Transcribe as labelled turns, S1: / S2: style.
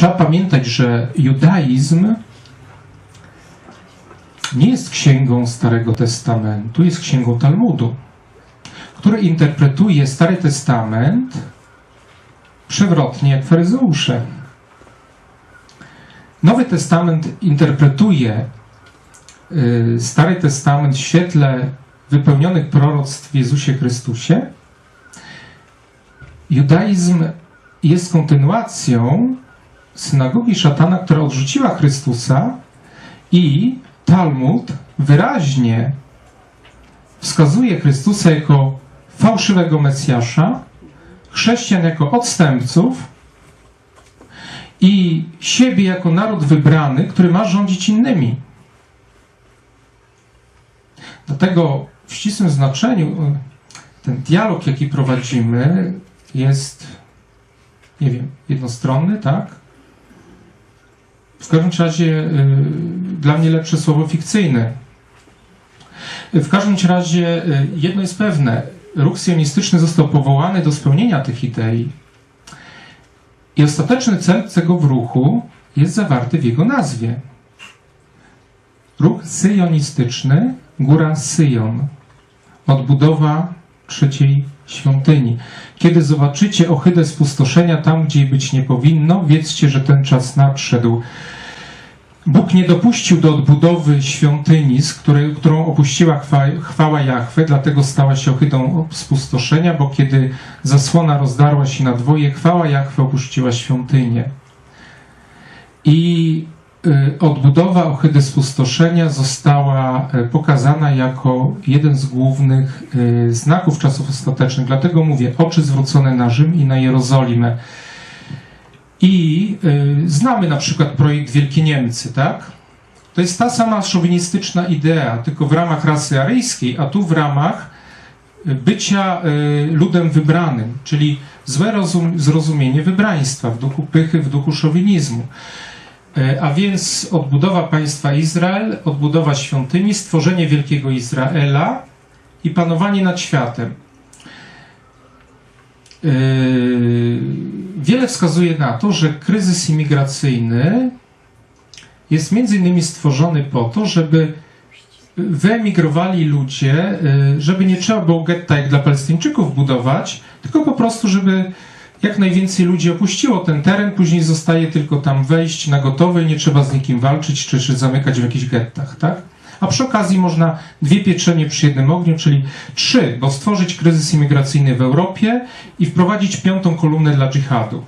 S1: trzeba pamiętać, że judaizm nie jest księgą Starego Testamentu, jest księgą Talmudu, który interpretuje Stary Testament przewrotnie jak faryzeusze. Nowy Testament interpretuje y, Stary Testament w świetle wypełnionych proroctw w Jezusie Chrystusie. Judaizm jest kontynuacją synagogi szatana, która odrzuciła Chrystusa i Talmud wyraźnie wskazuje Chrystusa jako fałszywego Mesjasza, chrześcijan jako odstępców i siebie jako naród wybrany, który ma rządzić innymi. Dlatego w ścisłym znaczeniu y, ten dialog, jaki prowadzimy, jest, nie wiem, jednostronny, tak? W każdym razie y, dla mnie lepsze słowo fikcyjne. W każdym razie y, jedno jest pewne. Ruch sionistyczny został powołany do spełnienia tych idei. I ostateczny cel tego w ruchu jest zawarty w jego nazwie. Ruch syjonistyczny, góra Syjon. Odbudowa trzeciej świątyni. Kiedy zobaczycie ohydę spustoszenia tam, gdzie jej być nie powinno, wiedzcie, że ten czas nadszedł. Bóg nie dopuścił do odbudowy świątyni, z której, którą opuściła chwa, chwała Jahwe, dlatego stała się ohydą spustoszenia, bo kiedy zasłona rozdarła się na dwoje, chwała Jahwe opuściła świątynię. I odbudowa ohydy spustoszenia została y, pokazana jako jeden z głównych y, znaków czasów ostatecznych. Dlatego mówię, oczy zwrócone na Rzym i na Jerozolimę. I y, znamy na przykład projekt Wielkie Niemcy, tak? To jest ta sama szowinistyczna idea, tylko w ramach rasy aryjskiej, a tu w ramach y, bycia y, ludem wybranym, czyli złe rozum, zrozumienie wybraństwa w duchu pychy, w duchu szowinizmu. Y, A więc odbudowa państwa Izrael, odbudowa świątyni, stworzenie wielkiego Izraela i panowanie nad światem. Yy, Wiele wskazuje na to, że kryzys imigracyjny jest między innymi stworzony po to, żeby wyemigrowali ludzie, yy, żeby nie trzeba było getta jak dla Palestyńczyków budować, tylko po prostu, żeby jak najwięcej ludzi opuściło ten teren, później zostaje tylko tam wejść na gotowe i nie trzeba z nikim walczyć czy, czy zamykać w jakichś gettach, tak? A przy okazji można dwie pieczenie przy jednym ogniu, czyli trzy, bo stworzyć kryzys imigracyjny w Europie i wprowadzić piątą kolumnę dla dżihadu.